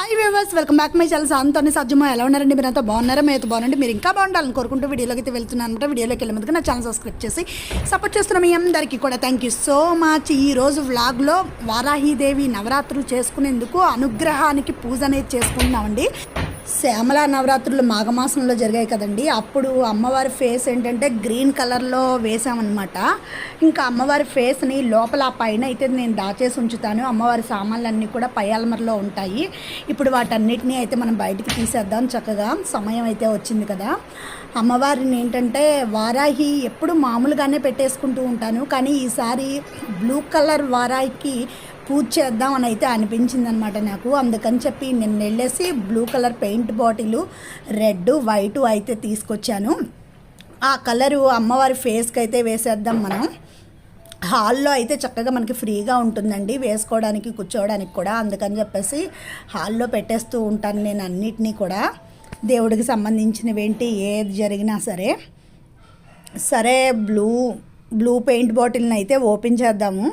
Hi viewers welcome back my channel సాంతోని సజ్జమో ఎలా ఉన్నారండి? మీరు అంతా బాగున్నారా? అయితే బాగుండండి మీరు ఇంకా బాగుండాలని కోరుకుంటూ వీడియోలోకి అయితే వెళ్తున్నాను అనమాట వీడియోలోకి వెళ్ళే ముందుగా నా ఛానల్ సబ్స్క్రైబ్ చేసి సపోర్ట్ చేస్తున్న మీ అందరికీ కూడా థ్యాంక్ యూ సో మచ్ ఈ రోజు వ్లాగ్లో వారాహీదేవి నవరాత్రులు చేసుకునేందుకు అనుగ్రహానికి పూజ అనేది చేసుకుంటున్నామండి. శ్యామల నవరాత్రులు మాఘమాసంలో జరిగాయి కదండి. అప్పుడు అమ్మవారి ఫేస్ ఏంటంటే గ్రీన్ కలర్లో వేసామన్నమాట ఇంకా అమ్మవారి ఫేస్ని లోపల ఆ పైన అయితే నేను దాచేసి ఉంచుతాను. అమ్మవారి సామాన్లన్నీ కూడా పై అల్మర్లో ఉంటాయి. ఇప్పుడు వాటన్నిటిని అయితే మనం బయటికి తీసేద్దాం. చక్కగా సమయం అయితే వచ్చింది కదా. అమ్మవారిని ఏంటంటే వారాహి ఎప్పుడు మామూలుగానే పెట్టేసుకుంటూ ఉంటాను. కానీ ఈసారి బ్లూ కలర్ వారాహికి పూజ చేద్దాం అని అయితే అనిపించింది అనమాట నాకు. అందుకని చెప్పి నేను వెళ్ళేసి blue colour paint bottle red white అయితే తీసుకొచ్చాను. ఆ కలరు అమ్మవారి ఫేస్కి అయితే వేసేద్దాం మనం. హాల్లో అయితే చక్కగా మనకి ఫ్రీగా ఉంటుందండి వేసుకోవడానికి కూర్చోవడానికి కూడా. అందుకని చెప్పేసి హాల్లో పెట్టేస్తూ ఉంటాను నేను అన్నిటినీ కూడా. దేవుడికి సంబంధించినవేంటి ఏది జరిగినా సరే. సరే బ్లూ బ్లూ పెయింట్ బాటిల్ని అయితే ఓపెన్ చేద్దాము.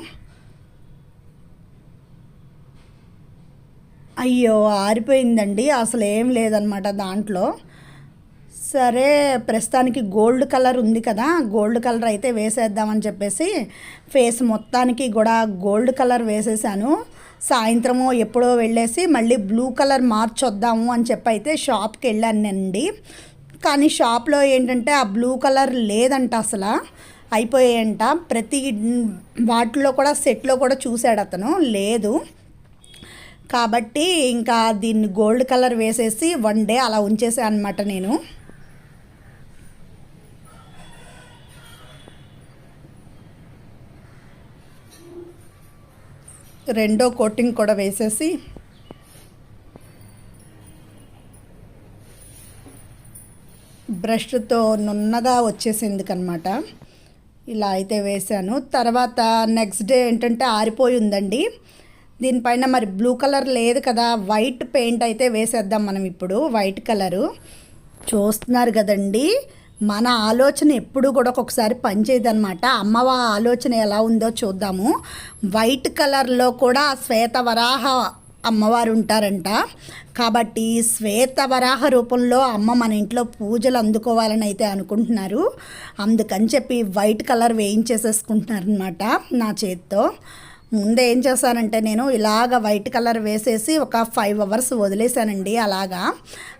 అయ్యో ఆరిపోయిందండి. అసలు ఏం లేదనమాట దాంట్లో. సరే ప్రస్తుతానికి గోల్డ్ కలర్ ఉంది కదా గోల్డ్ కలర్ అయితే వేసేద్దామని చెప్పేసి ఫేస్ మొత్తానికి కూడా గోల్డ్ కలర్ వేసేసాను. సాయంత్రము ఎప్పుడో వెళ్ళేసి మళ్ళీ బ్లూ కలర్ మార్చొద్దాము అని చెప్పి అయితే షాప్కి వెళ్ళానండి. కానీ షాప్లో ఏంటంటే ఆ బ్లూ కలర్ లేదంట అసలు. అయిపోయాయంట. ప్రతి వాటిలో కూడా సెట్లో కూడా చూశాడు అతను. లేదు. కాబట్టి ఇంకా దీన్ని గోల్డ్ కలర్ వేసేసి వన్ డే అలా ఉంచేసాను అనమాట నేను. రెండో కోటింగ్ కూడా వేసేసి బ్రష్తో నున్నగా వచ్చేసింది కనమాట ఇలా అయితే వేశాను తర్వాత నెక్స్ట్ డే ఏంటంటే ఆరిపోయి ఉందండి. దీనిపైన మరి బ్లూ కలర్ లేదు కదా వైట్ పెయింట్ అయితే వేసేద్దాం మనం ఇప్పుడు వైట్ కలరు. చూస్తున్నారు కదండి మన ఆలోచన ఎప్పుడు కూడా ఒక్కొక్కసారి పనిచేయదనమాట అమ్మవ ఆలోచన ఎలా ఉందో చూద్దాము. వైట్ కలర్లో కూడా శ్వేత వరాహ అమ్మవారు ఉంటారంట. కాబట్టి శ్వేత వరాహ రూపంలో అమ్మ మన ఇంట్లో పూజలు అందుకోవాలని అయితే అనుకుంటున్నారు. అందుకని చెప్పి వైట్ కలర్ వేయించేసేసుకుంటున్నారనమాట నా చేతితో. ముందే ఏం చేశానంటే నేను ఇలాగ వైట్ కలర్ వేసేసి ఒక ఫైవ్ అవర్స్ వదిలేసానండి అలాగా.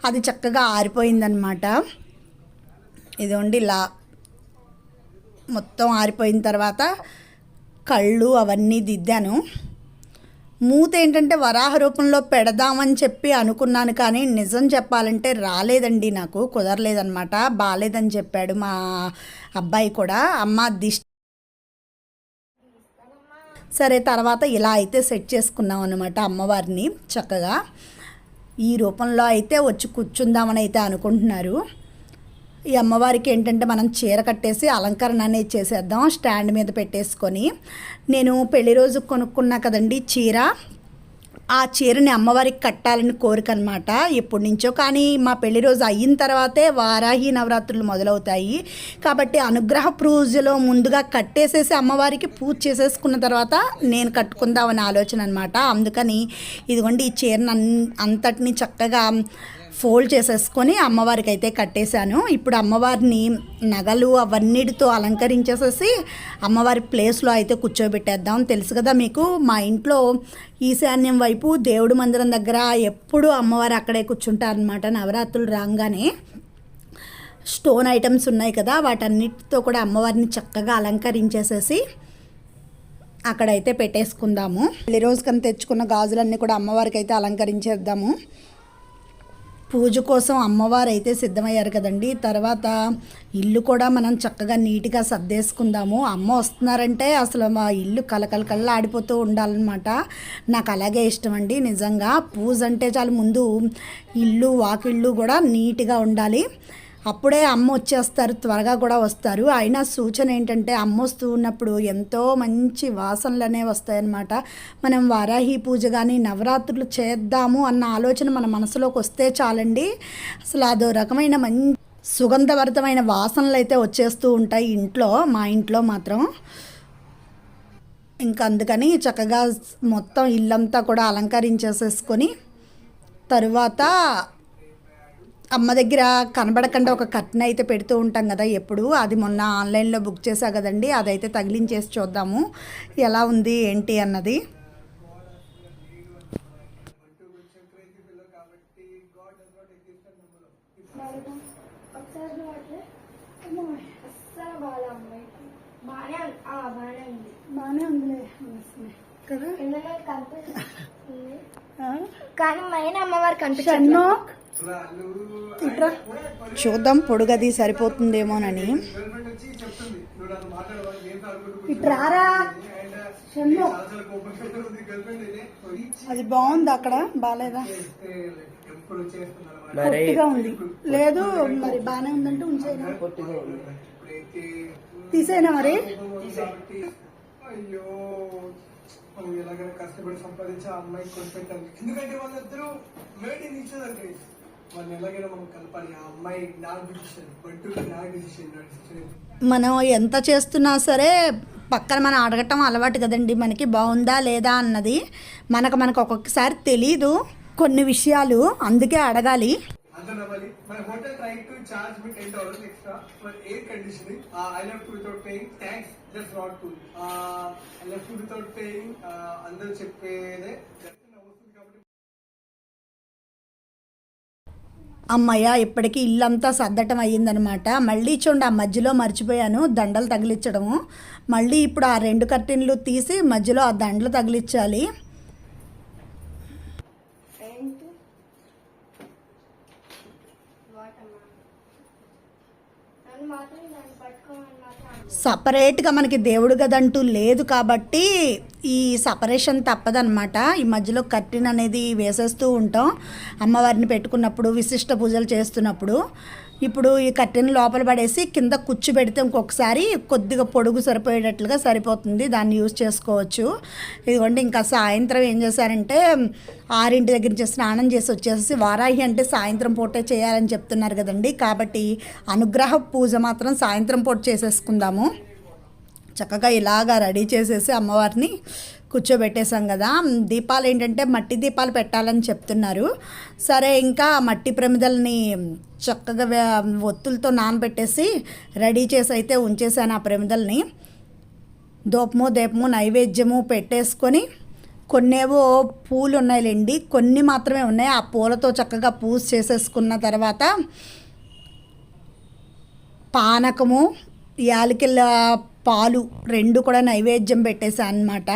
అది చక్కగా ఆరిపోయిందనమాట ఇదిగోండి ఇలా మొత్తం ఆరిపోయిన తర్వాత కళ్ళు అవన్నీ దిద్దాను. మూత ఏంటంటే వరాహ రూపంలో పెడదామని చెప్పి అనుకున్నాను కానీ నిజం చెప్పాలంటే రాలేదండి నాకు కుదరలేదనమాట బాగాలేదని చెప్పాడు మా అబ్బాయి కూడా. అమ్మ దిష్టి సరే తర్వాత ఇలా అయితే సెట్ చేసుకున్నాం అనమాట అమ్మవారిని చక్కగా. ఈ రూపంలో అయితే వచ్చి కూర్చుందామని అయితే అనుకుంటున్నారు. ఈ అమ్మవారికి ఏంటంటే మనం చీర కట్టేసి అలంకరణ అనేది చేసేద్దాం స్టాండ్ మీద పెట్టేసుకొని. నేను పెళ్ళి రోజు కొనుక్కున్నా కదండి చీర. ఆ చీరని అమ్మవారికి కట్టాలని కోరిక అనమాట ఎప్పటి నుంచో. కానీ మా పెళ్ళి రోజు అయిన తర్వాతే వారాహి నవరాత్రులు మొదలవుతాయి. కాబట్టి అనుగ్రహ పూజలో ముందుగా కట్టేసేసి అమ్మవారికి పూజ చేసేసుకున్న తర్వాత నేను కట్టుకుందామని ఆలోచన అనమాట. అందుకని ఇదిగోండి ఈ చీరను అంతటిని చక్కగా ఫోల్డ్ చేసేసుకొని అమ్మవారికి అయితే కట్టేశాను. ఇప్పుడు అమ్మవారిని నగలు అవన్నిటితో అలంకరించేసేసి అమ్మవారి ప్లేస్లో అయితే కూర్చోబెట్టేద్దాం. తెలుసు కదా మీకు మా ఇంట్లో ఈశాన్యం వైపు దేవుడి మందిరం దగ్గర ఎప్పుడు అమ్మవారు అక్కడే కూర్చుంటారనమాట నవరాత్రులు రాగానే. స్టోన్ ఐటమ్స్ ఉన్నాయి కదా వాటన్నిటితో కూడా అమ్మవారిని చక్కగా అలంకరించేసేసి అక్కడైతే పెట్టేసుకుందాము. ఈ రోజు కన్నా తెచ్చుకున్న గాజులన్నీ కూడా అమ్మవారికి అయితే అలంకరించేద్దాము. పూజ కోసం అమ్మవారు అయితే సిద్ధమయ్యారు కదండి. తర్వాత ఇల్లు కూడా మనం చక్కగా నీట్గా సర్దేసుకుందాము. అమ్మ వస్తున్నారంటే అసలు మా ఇల్లు కలకల కళ్ళ ఆడిపోతూ ఉండాలన్నమాట. నాకు అలాగే ఇష్టం అండి నిజంగా. పూజ అంటే చాలు ముందు ఇల్లు వాకిళ్ళు కూడా నీట్గా ఉండాలి. అప్పుడే అమ్మ వచ్చేస్తారు త్వరగా కూడా వస్తారు. అయినా సూచన ఏంటంటే అమ్మ వస్తూ ఉన్నప్పుడు ఎంతో మంచి వాసనలు అనేవి వస్తాయన్నమాట. మనం వారాహి పూజ కానీ నవరాత్రులు చేద్దాము అన్న ఆలోచన మన మనసులోకి వస్తే చాలండి. అసలు అదో రకమైన మంచి సుగంధభరితమైన వాసనలు అయితే వచ్చేస్తూ ఉంటాయి ఇంట్లో మా ఇంట్లో మాత్రం. ఇంకా అందుకని చక్కగా మొత్తం ఇల్లంతా కూడా అలంకరించేసేసుకొని తరువాత అమ్మ దగ్గర కనబడకుండా ఒక కట్న అయితే పెడుతూ ఉంటాం కదా ఎప్పుడు. అది మొన్న ఆన్లైన్లో బుక్ చేసా కదండి అదైతే తగిలించేసి చూద్దాము. ఎలా ఉంది ఏంటి అన్నది? బాగానే ఉంది కదా? కానీ మెయిన్ అమ్మవారు కనిపించట్లేదు. షన్నో ఇట్రా చూద్దాం పొడుగది సరిపోతుందేమోనని ఇట్రారా? అది బాగుంది అక్కడ బాగాలేదా పొట్టిగా ఉంది. లేదు మరి బాగానే ఉందంటే ఉంచేనా తీసేనా మరి? అయ్యో ఎలాగైనా కష్టపడి సంపాదించి ఆ అమ్మాయికి కొని పెట్టాలి ఎందుకంటే వాళ్ళిద్దరూ మేడ్ ఇన్ వాళ్ళని ఎలాగైనా మనం కలపాలి. ఆ అమ్మాయి నా డిసిషన్ బంటు నా డిసిషన్ నా డిసిషన్ మనం ఎంత చేస్తున్నా సరే పక్కన మనం అడగటం అలవాటు కదండి. మనకి బాగుందా లేదా అన్నది మనకు మనకు ఒక్కొక్కసారి తెలీదు. కొన్ని విషయాలు అందుకే అడగాలి. అందరూ అవ్వాలి మన hotel try to charge me ten dollars extra for air conditioning I left without paying thanks just not cool I left without paying అందరూ చెప్పేదే. అమ్మయ్య ఇప్పటికీ ఇల్లంతా సర్దటం అయ్యిందనమాట. మళ్ళీ చూడండి ఆ మధ్యలో మర్చిపోయాను దండలు తగిలించడము మళ్ళీ ఇప్పుడు ఆ రెండు కర్టెన్లు తీసి మధ్యలో ఆ దండలు తగిలించాలి సపరేట్గా మనకి దేవుడు గదంటూ లేదు కాబట్టి ఈ సపరేషన్ తప్పదనమాట ఈ మధ్యలో కర్టిన్ అనేది వేసేస్తూ ఉంటాం. అమ్మవారిని పెట్టుకున్నప్పుడు విశిష్ట పూజలు చేస్తున్నప్పుడు. ఇప్పుడు ఈ కర్టిన్ లోపల పడేసి కింద కుచ్చు పెడితే ఇంకొకసారి కొద్దిగా పొడుగు సరిపోయేటట్లుగా సరిపోతుంది. దాన్ని యూజ్ చేసుకోవచ్చు. ఇదిగోండి ఇంకా సాయంత్రం ఏం చేశారంటే ఆరింటి దగ్గర నుంచి స్నానం చేసి వచ్చేసి వారాహి అంటే సాయంత్రం పూటే చేయాలని చెప్తున్నారు కదండి. కాబట్టి అనుగ్రహ పూజ మాత్రం సాయంత్రం పూట చేసేసుకుందాము. చక్కగా ఇలాగా రెడీ చేసేసి అమ్మవారిని కూర్చోబెట్టేశాం కదా. దీపాలు ఏంటంటే మట్టి దీపాలు పెట్టాలని చెప్తున్నారు. సరే ఇంకా మట్టి ప్రమిదల్ని చక్కగా ఒత్తులతో నానబెట్టేసి రెడీ చేసి అయితే ఉంచేసాను ఆ ప్రమిదల్ని. దూపము దీపము నైవేద్యము పెట్టేసుకొని కొన్నేవో పూలు ఉన్నాయిలేండి. కొన్ని మాత్రమే ఉన్నాయి. ఆ పూలతో చక్కగా పూజ చేసేసుకున్న తర్వాత పానకము యాలకిల్ల పాలు రెండు కూడా నైవేద్యం పెట్టేశాను అనమాట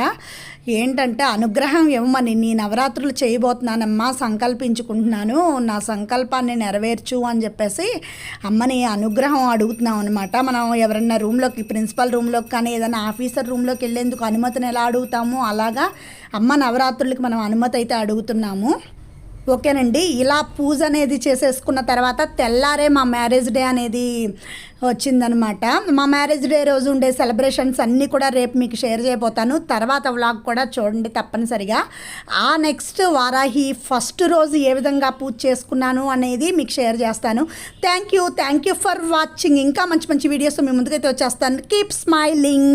ఏంటంటే అనుగ్రహం ఇవ్వమని నీ నవరాత్రులు చేయబోతున్నానమ్మా సంకల్పించుకుంటున్నాను నా సంకల్పాన్ని నెరవేర్చు అని చెప్పేసి అమ్మని అనుగ్రహం అడుగుతున్నాం అనమాట మనం ఎవరన్నా రూమ్లోకి ప్రిన్సిపల్ రూమ్లోకి కానీ ఏదైనా ఆఫీసర్ రూమ్లోకి వెళ్ళేందుకు అనుమతిని ఎలా అడుగుతాము అలాగా అమ్మ నవరాత్రులకి మనం అనుమతి అయితే అడుగుతున్నాము. ఓకేనండి. ఇలా పూజ అనేది చేసేసుకున్న తర్వాత తెల్లారే మా మ్యారేజ్ డే అనేది వచ్చిందనమాట. మా మ్యారేజ్ డే రోజు ఉండే సెలబ్రేషన్స్ అన్నీ కూడా రేపు మీకు షేర్ చేయబోతాను. తర్వాత వ్లాగ్ కూడా చూడండి తప్పనిసరిగా. ఆ నెక్స్ట్ వారాహి ఫస్ట్ రోజు ఏ విధంగా పూజ చేసుకున్నాను అనేది మీకు షేర్ చేస్తాను. Thank you. Thank you for watching. ఇంకా మంచి మంచి వీడియోస్ మీ ముందుకైతే వచ్చేస్తాను. Keep smiling